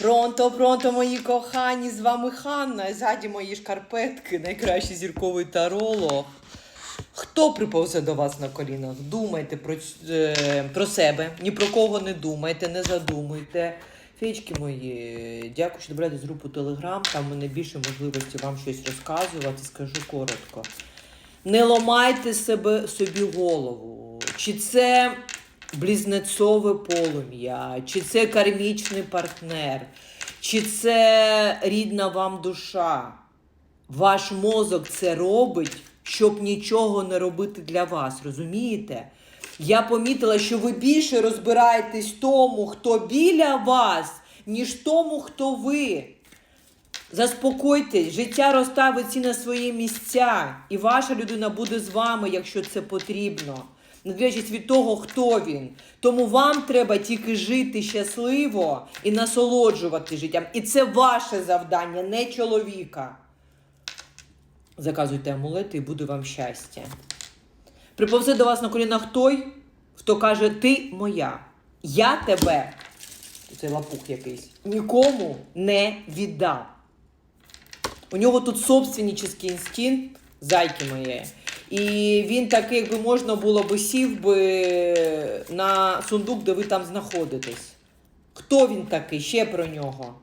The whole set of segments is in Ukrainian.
Пронто, пронто, мої кохані, з вами Ханна. Ззаді мої шкарпетки, найкращий зірковий таролог. Хто приповзе до вас на колінах? Думайте про, е, про себе, ні про кого не думайте, не задумуйте. Феєчки мої, дякую, що добираєтесь в групу Телеграм. Там у мене більше можливості вам щось розказувати. Скажу коротко. Не ламайте себе собі голову. Чи це близнецове полум'я, чи це кармічний партнер, чи це рідна вам душа. Ваш мозок це робить, щоб нічого не робити для вас, розумієте? Я помітила, що ви більше розбираєтесь тому, хто біля вас, ніж тому, хто ви. Заспокойтесь, життя розставить всі на свої місця, і ваша людина буде з вами, якщо це потрібно, не від того, хто він. Тому вам треба тільки жити щасливо і насолоджувати життям. І це ваше завдання, не чоловіка. Заказуйте амулети і буде вам щастя. Приповзе до вас на колінах той, хто каже: Ти моя, я тебе, це лапух якийсь, нікому не віддам. У нього тут собственнический інстинкт, зайки моє. І він такий, якби можна було би сів би на сундук, де ви там знаходитесь. Хто він такий? Ще про нього.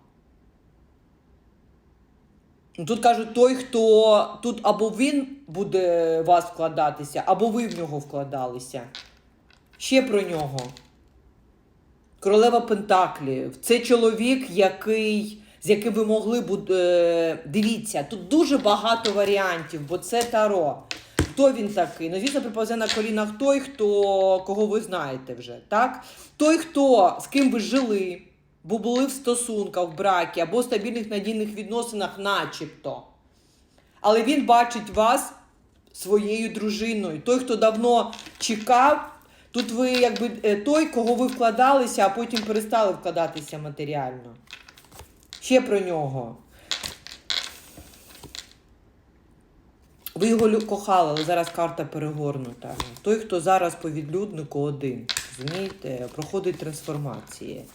Ну, Тут кажуть, той, хто тут або він буде вас вкладатися, або ви в нього вкладалися. Ще про нього. Королева Пентаклів. Це чоловік, який, з яким ви могли бути. Е, дивіться, тут дуже багато варіантів, бо це Таро. Хто він такий? Ну, звісно, приповзе на колінах той, хто, кого ви знаєте вже. так? Той, хто з ким ви жили, бо були в стосунках, в бракі або стабільних надійних відносинах, начебто. Але він бачить вас своєю дружиною. Той, хто давно чекав, тут ви якби е, той, кого ви вкладалися, а потім перестали вкладатися матеріально. Ще про нього. Ви його кохали, але зараз карта перегорнута. Той, хто зараз по відлюднику один, розумієте, проходить трансформації.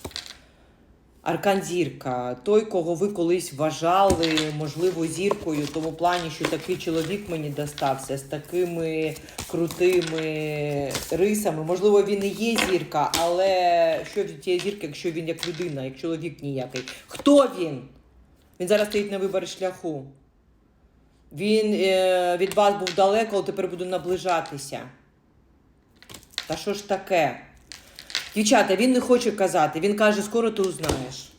Аркан зірка, той, кого ви колись вважали, можливо, зіркою, в тому плані, що такий чоловік мені достався з такими крутими рисами. Можливо, він і є зірка, але що від тієї зірки, якщо він як людина, як чоловік ніякий? Хто він? Він зараз стоїть на виборі шляху. Він е, від вас був далеко, але тепер буду наближатися. Та що ж таке? Дівчата, він не хоче казати. Він каже, скоро ти узнаєш.